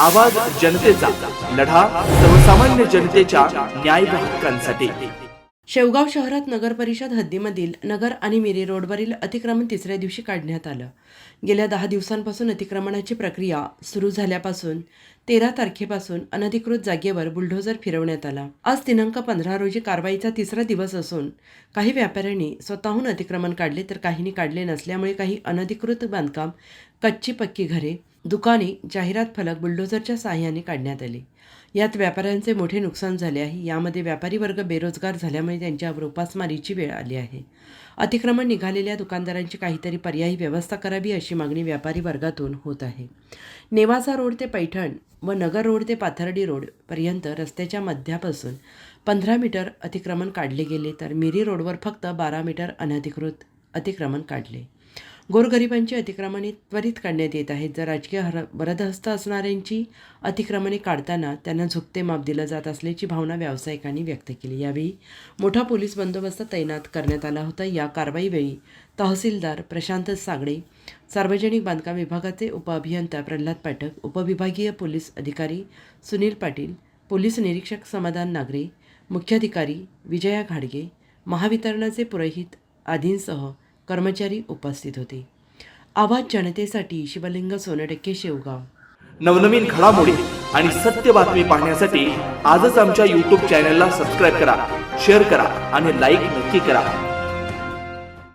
आवाज जनतेचा लढा सर्वसामान्य जनतेच्या न्याय हक्कांसाठी. शेवगाव शहरात नगर परिषद हद्दीमधील नगर आणि मिरी रोडवरील अतिक्रमण तिसऱ्या दिवशी काढण्यात आलं. गेल्या दहा दिवसांपासून अतिक्रमणाची प्रक्रिया सुरू झाल्यापासून तेरा तारखेपासून अनधिकृत जागेवर बुलडोझर फिरवण्यात आला. आज दिनांक पंधरा रोजी कारवाईचा तिसरा दिवस असून काही व्यापाऱ्यांनी स्वतःहून अतिक्रमण काढले तर काहींनी काढले नसल्यामुळे काही अनधिकृत बांधकाम कच्ची पक्की घरे दुकाने जाहिरात फलक बुलडोझरच्या साह्याने काढण्यात आले. यात व्यापाऱ्यांचे मोठे नुकसान झाले आहे. यामध्ये व्यापारी वर्ग बेरोजगार झाल्यामुळे त्यांच्यावर उपासमारीची वेळ आली आहे. अतिक्रमण निघालेल्या दुकानदारांची काहीतरी पर्यायी व्यवस्था करावी अशी मागणी व्यापारी वर्गातून होत आहे. नेवासा रोड ते पैठण व नगर रोड ते पाथर्डी रोड पर्यंत रस्त्याच्या मध्यापासून पंधरा मीटर अतिक्रमण काढले गेले तर मिरी रोडवर फक्त बारा मीटर अनधिकृत अतिक्रमण काढले. गोरगरिबांची अतिक्रमणे त्वरित काढण्यात येत आहेत. जर राजकीय हर वरदहस्त असणाऱ्यांची अतिक्रमणे काढताना त्यांना झुकते माप दिलं जात असल्याची भावना व्यावसायिकांनी व्यक्त केली. यावेळी मोठा पोलीस बंदोबस्त तैनात करण्यात आला होता. या कारवाईवेळी तहसीलदार प्रशांत सागडे सार्वजनिक बांधकाम विभागाचे उपअभियंता प्रल्हाद पाठक उपविभागीय पोलीस अधिकारी सुनील पाटील पोलीस निरीक्षक समाधान नागरे मुख्याधिकारी विजया घाडगे महावितरणाचे पुरोहित आदींसह कर्मचारी उपस्थित होते. आवाज जनतेसाठी शिवलिंग सोनटक्के शेवगाव. नवनवीन घडामोडी आणि सत्य बातमी पाहण्यासाठी आजच आमच्या यूट्यूब चॅनलला सबस्क्राईब करा शेअर करा आणि लाईक नक्की करा.